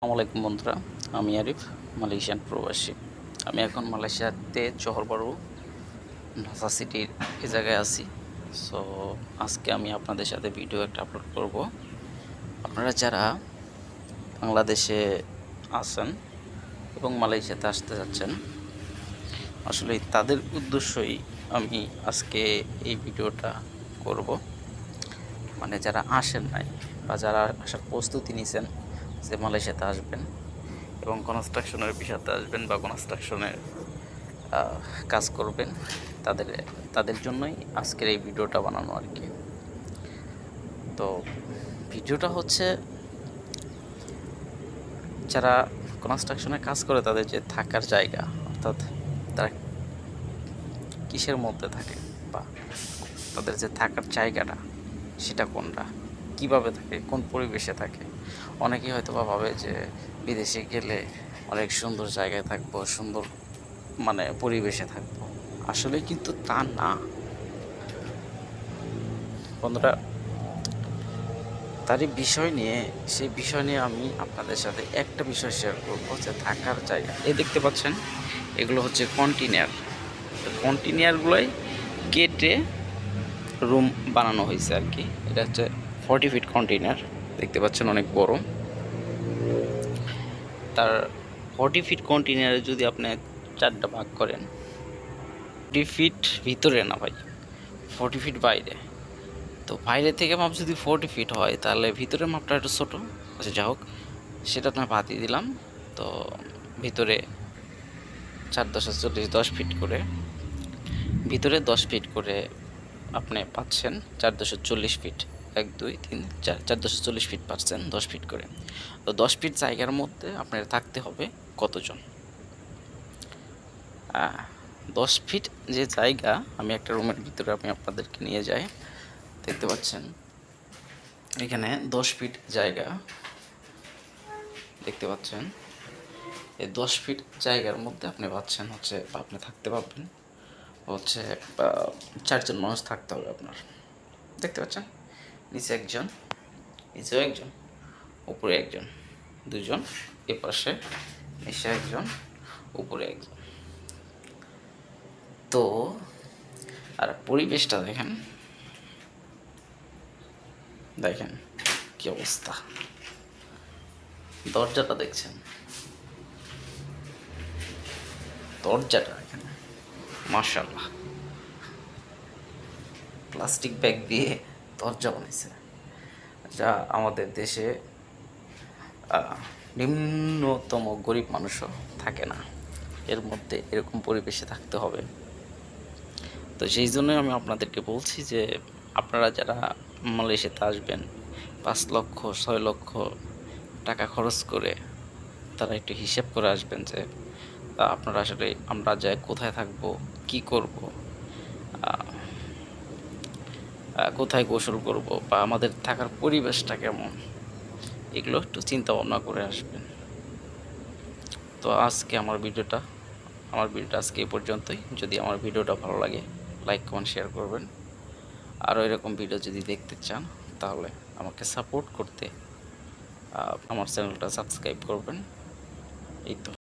আসসালামু আলাইকুম বন্ধুরা, আমি আরিফ, মালয়েশিয়ান প্রবাসী। আমি এখন মালয়েশিয়াতে চহরবাড়ু, নাসা সিটির এ জায়গায় আছি। সো আজকে আমি আপনাদের সাথে ভিডিও একটা আপলোড করব। আপনারা যারা বাংলাদেশে আছেন এবং মালয়েশিয়াতে আসতে যাচ্ছেন, আসলে তাদের উদ্দেশ্যই আমি আজকে এই ভিডিওটা করব। মানে যারা আসেন নাই বা যারা আসার প্রস্তুতি নিছেন যে মালয়েশিয়াতে আসবেন এবং কনস্ট্রাকশনের বিষয়তে আসবেন বা কনস্ট্রাকশনের কাজ করবেন, তাদের তাদের জন্যই আজকের এই ভিডিওটা বানানো আর কি। তো ভিডিওটা হচ্ছে যারা কনস্ট্রাকশনে কাজ করে তাদের যে থাকার জায়গা, অর্থাৎ তারা কিসের মধ্যে থাকে বা তাদের যে থাকার জায়গাটা, সেটা কোনটা? কীভাবে থাকে, কোন পরিবেশে থাকে? অনেকেই হয়তো বা ভাবে যে বিদেশে গেলে অনেক সুন্দর জায়গায় থাকব, সুন্দর মানে পরিবেশে থাকব। আসলে কিন্তু তা না। বন্ধুরা, তারই বিষয় নিয়ে, সেই বিষয় নিয়ে আমি আপনাদের সাথে একটা বিষয় শেয়ার করব যে থাকার জায়গা। এই দেখতে পাচ্ছেন, এগুলো হচ্ছে কন্টেনার তো কন্টেনারগুলোই কেটে রুম বানানো হয়েছে আর কি। এটা হচ্ছে ফর্টি ফিট কন্টেনার দেখতে পাচ্ছেন অনেক বড়। তার ফর্টি ফিট কন্টেনারে যদি আপনি চারটা ভাগ করেন, ফর্টি ফিট ভিতরে না ভাই, ফর্টি ফিট বাইরে। তো বাইরে থেকে মাপ যদি ফোরটি ফিট হয়, তাহলে ভিতরের মাপটা একটু ছোটো। আচ্ছা যা হোক, সেটা আপনার বাতিয়ে দিলাম। তো ভিতরে চার দশ চল্লিশ, দশ ফিট করে। ভিতরে দশ ফিট করে আপনি পাচ্ছেন চার দশ চল্লিশ ফিট। এক, দুই, তিন, চার চার দশ চল্লিশ ফিট পাচ্ছেন দশ ফিট করে। তো দশ ফিট জায়গার মধ্যে আপনার থাকতে হবে কতজন? দশ ফিট যে জায়গা, আমি একটা রুমের ভিতরে আমি আপনাদেরকে নিয়ে যাই। দেখতে পাচ্ছেন? এখানে দশ ফিট জায়গা। দেখতে পাচ্ছেন? এই দশ ফিট জায়গার মধ্যে আপনি পাচ্ছেন হচ্ছে, আপনি থাকতে পারবেন। হচ্ছে চারজন মানুষ থাকতে হবে আপনার। দেখতে পাচ্ছেন? নিচে একজন, নিচেও একজন, উপরে একজন, দুজন এ পাশে নিচে একজন, উপরে একজন। তো, আর পরিবেশটা দেখেন। দেখেন কি অবস্থা। দরজাটা দেখছেন? দরজাটা এখানে মার্শাল্লাহ প্লাস্টিক ব্যাগ দিয়ে দরজা বানাইছে। যা আমাদের দেশে নিম্নতম গরিব মানুষও থাকে না। এর মধ্যে এরকম পরিবেশে থাকতে হবে। তো সেই জন্যই আমি আপনাদেরকে বলছি যে, আপনারা যারা মালয়েশিয়াতে আসবেন, পাঁচ লক্ষ, ছয় লক্ষ টাকা খরচ করে তারা একটু হিসেব করে আসবেন যে আপনারা আসলে আমরা যাই কোথায় থাকব, কি করব কোথায় গোসল করব বা আমাদের থাকার পরিবেশটা কেমন? এগুলো একটু চিন্তা ভাবনা করে আসবেন। তো আজকে আমার ভিডিওটা আমার ভিডিওটা আজকে এই পর্যন্তই। যদি আমার ভিডিওটা ভালো লাগে, লাইক, কমেন্ট, শেয়ার করবেন। আরও এরকম ভিডিও যদি দেখতে চান, তাহলে আমাকে সাপোর্ট করতে আমার চ্যানেলটা সাবস্ক্রাইব করবেন। এই তো।